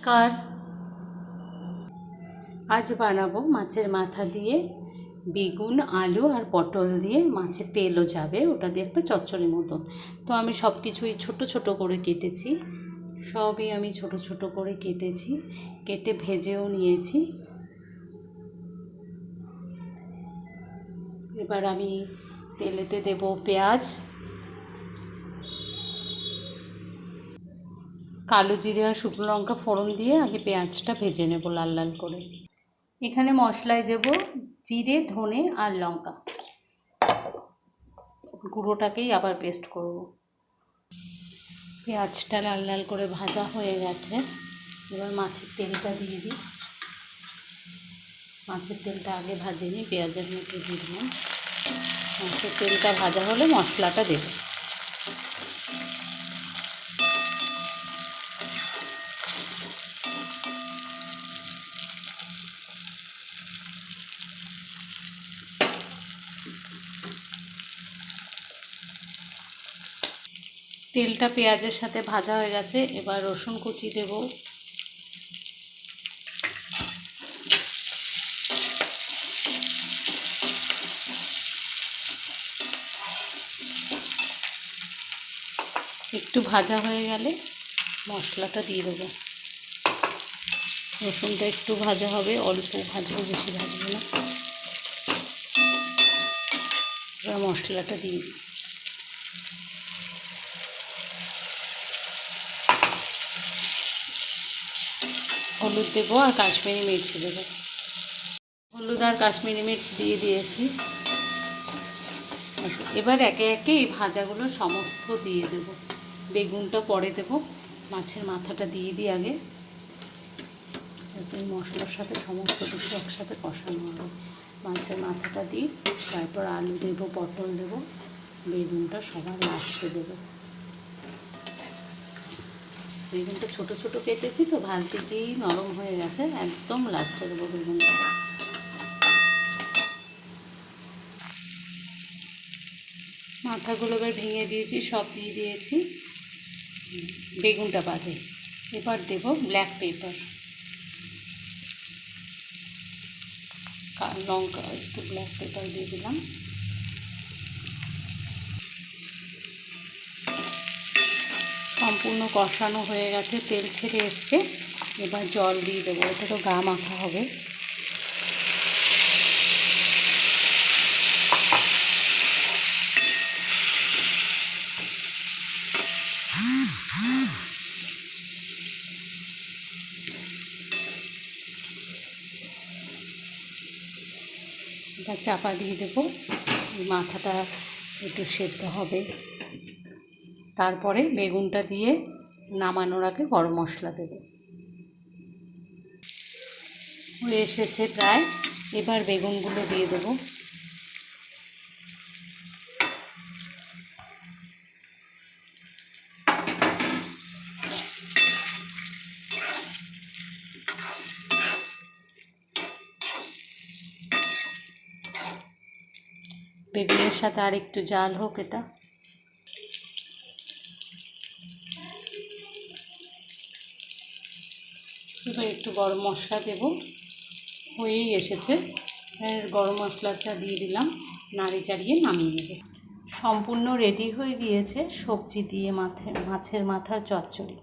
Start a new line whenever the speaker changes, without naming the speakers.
নমস্কার। আজ বানাবো মাছের মাথা দিয়ে বেগুন, আলু আর পটল দিয়ে মাছের তেলও যাবে, ওটা দিয়ে একটা চচ্চড়ি মতন। তো আমি সব কিছুই ছোট ছোট করে কেটেছি, সবই আমি ছোট ছোট করে কেটেছি, কেটে ভেজেও নিয়েছি। এবার আমি তেলেতে দেব পেঁয়াজ কালো জিরে আর শুকনো লঙ্কা ফোড়ন দিয়ে আগে পেঁয়াজটা ভেজে নেব লাল লাল করে। এখানে মশলায় দেব জিরে, ধনে আর লঙ্কা। গুঁড়োটাকেই আবার পেস্ট করব। পেঁয়াজটা লাল লাল করে ভাজা হয়ে গেছে। এবার মাছের তেলটা দিয়ে দিই। মাছের তেলটা আগে ভাজে নিই পেঁয়াজের মধ্যে দিয়ে দিলাম। মাছের তেলটা ভাজা হলে মশলাটা দেবো। তেলটা পেঁয়াজের সাথে ভাজা হয়ে গেছে, এবার রসুন কুচি দেব। একটু ভাজা হয়ে গেলে মশলাটা দিয়ে দেবো। রসুনটা একটু ভাজা হবে, অল্প ভাজবো, বেশি ভাজবো না। মশলাটা দিয়ে হলুদ দেবো আর কাশ্মীরি মির্চি দেবো। হলুদ আর কাশ্মীরি মির্চ দিয়ে দিয়েছি। এবার একে একে এই ভাজাগুলো সমস্ত দিয়ে দেব। বেগুনটা পরে দেব। মাছের মাথাটা দিয়ে দিই আগে। এই মশলার সাথে সমস্ত কিছু একসাথে কষানো হবে। মাছের মাথাটা দিই তারপর আলু দেবো, পটল দেবো। বেগুনটা সবার লাস্টে দেবো। বেগুনটা ছোটো ছোটো কেটেছি তো ভাজতে গিয়েই নরম হয়ে গেছে, একদম লাস্টে দেবো বেগুনটা মাথাগুলো এবার ভেঙে দিয়েছি, সব দিয়ে দিয়েছি বেগুনটা বাদে। এবার দেব ব্ল্যাক পেপার লঙ্কা, একটু ব্ল্যাক পেপার দিয়ে দিলাম। সম্পূর্ণ কষানো হয়ে গেছে, তেল ছেড়ে এসছে। এবার জল দিয়ে দেবো, এটা তো গা মাখা হবে। এবার চাপা দিয়ে দেবো মাথাটা একটু সেদ্ধ হবে। তারপরে বেগুনটা দিয়ে নামানোর আগে গরম মশলা দেবো। হয়ে এসেছে প্রায়। এবার বেগুনগুলো দিয়ে দেবো। বেগুনের সাথে আর একটু জাল হোক এটা। এবার একটু গরম মশলা দেব। হয়েই এসেছে। গরম মশলাটা দিয়ে দিলাম। নাড়ি চাড়িয়ে নামিয়ে নেব। সম্পূর্ণ রেডি হয়ে গিয়েছে সবজি দিয়ে মাথে মাছের মাথার চচ্চড়ি।